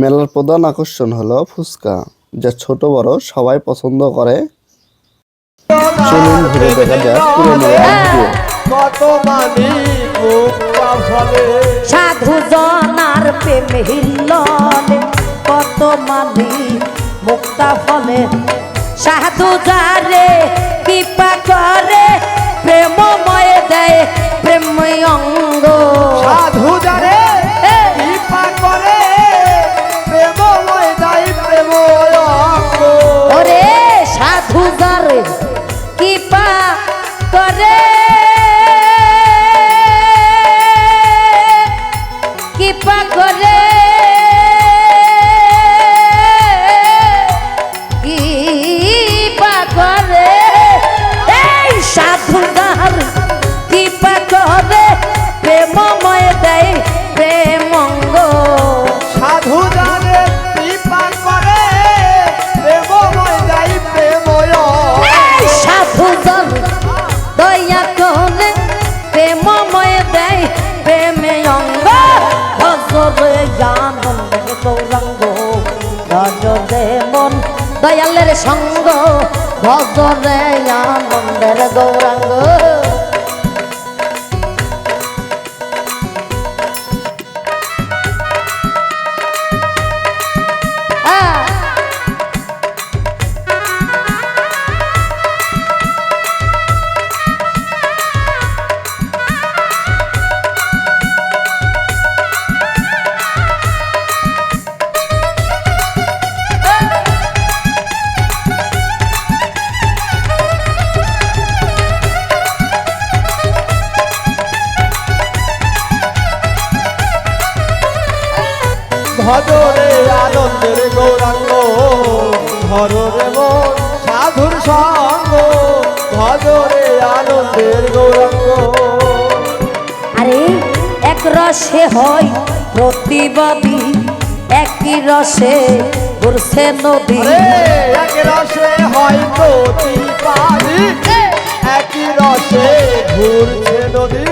মেলার প্রধান আকর্ষণ হলো ফুচকা যা ছোট বড় সবাই পছন্দ করে। চলুন ঘুরে দেখা যাক পুরো কত মানি মুক্তা ফলে সাধু জনার প্রেম কত মালি মুক্তা ফলে সাধু যারে কৃপা করে প্রেমময় দেয় প্রেমময় অঙ্গ। সাধু দয়ালের সঙ্গ ভজরে আনন্দের গৌরাঙ্গ। ভজরে আনন্দের গৌরাঙ্গ ধরে মন সাধুর সঙ্গ ভজরে আনন্দের গৌরাঙ্গ। আরে এক রসে হয় প্রতিবাদী একই রসে ঘুরছে নদী। এক রসে হয় প্রতিপাদি একই রসে ঘুরছে নদী।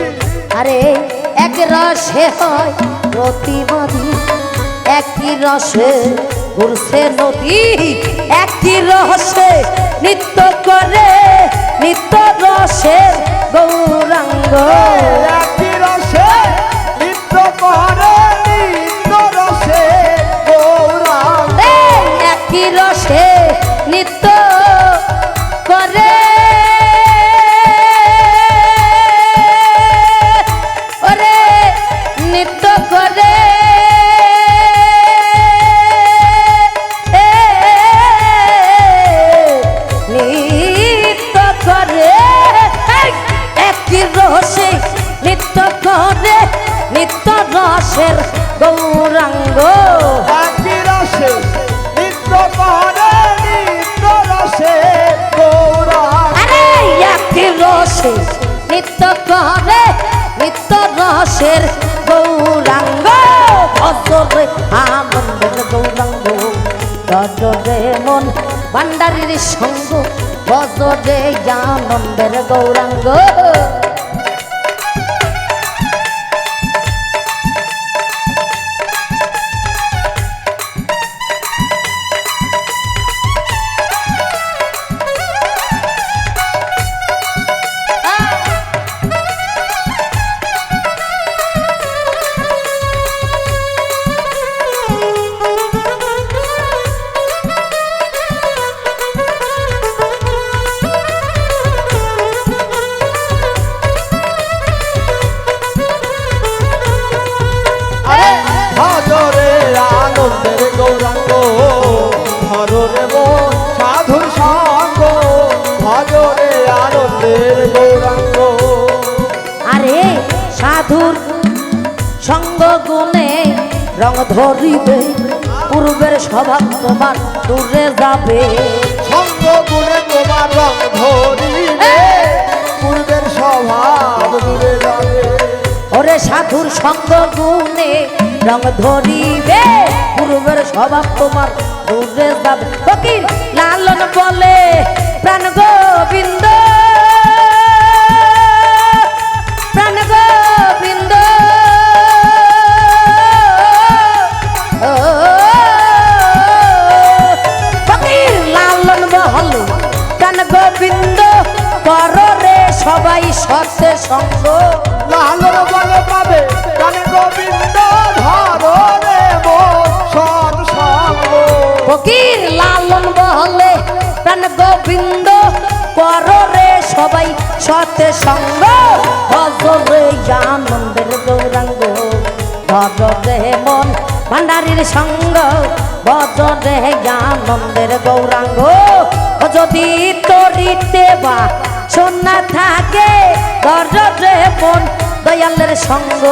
আরে এক রসে হয় প্রতিবাদী একই রসে ঘুরছে নদী, একই রসে নৃত্য করে, নিত্য রসে গৌরাঙ্গ। একই রসে নিত্য করে। রসের গৌরাঙ্গ অসরে আনন্দের গৌরাঙ্গ। ভজরে মন ভান্ডারির সঙ্গ বজরে আনন্দের গৌরাঙ্গ। রং ধরিবে পূর্বের স্বভাব তোমার দূরে যাবে। সঙ্গ গুণে তোমার রং ধরিবে পূর্বের স্বভাব দূরে যাবে। ওরে সাধুর সঙ্গ গুণে রং ধরিবে পূর্বের স্বভাব তোমার দূরে যাবে। ফকির লালন বলে প্রাণ গোবিন্দ। সঙ্গ লালন বলে পাবে। প্রাণে গোবিন্দ ধরো রে সৎ সঙ্গ। ফকির লালন বহলে প্রাণ গোবিন্দ, কর রে সবাই সতে সঙ্গ। ভজরে আনন্দের গৌরাঙ্গ ভজরে মন ভান্ডারির সঙ্গ। ভজরে আনন্দের গৌরাঙ্গ যদি তরিতে বা সোনা থাকে ভজরে মন দয়ালের সঙ্গ।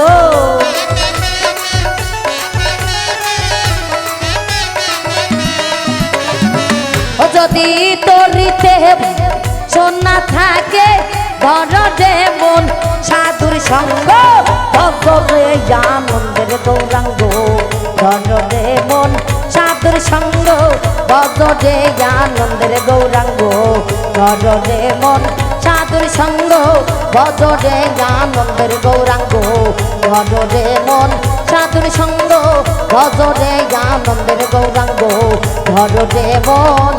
যদি তরিতে সোনা থাকে ধরে মন সাধুর সঙ্গ। ভগবে আনন্দের গৌরাঙ্গ। ধরে মন সাধুর সঙ্গ। ভগবে আনন্দের গৌরাঙ্গ। ধরে মন সাধুর সঙ্গ ভজরে আনন্দের গৌরাঙ্গ ভজরে মন। সাধুর সঙ্গ ভজরে আনন্দের গৌরাঙ্গ ভজরে মন।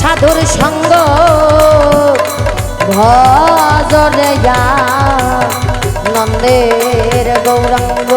সাধুর সঙ্গ ভজরে আনন্দের গৌরাঙ্গ।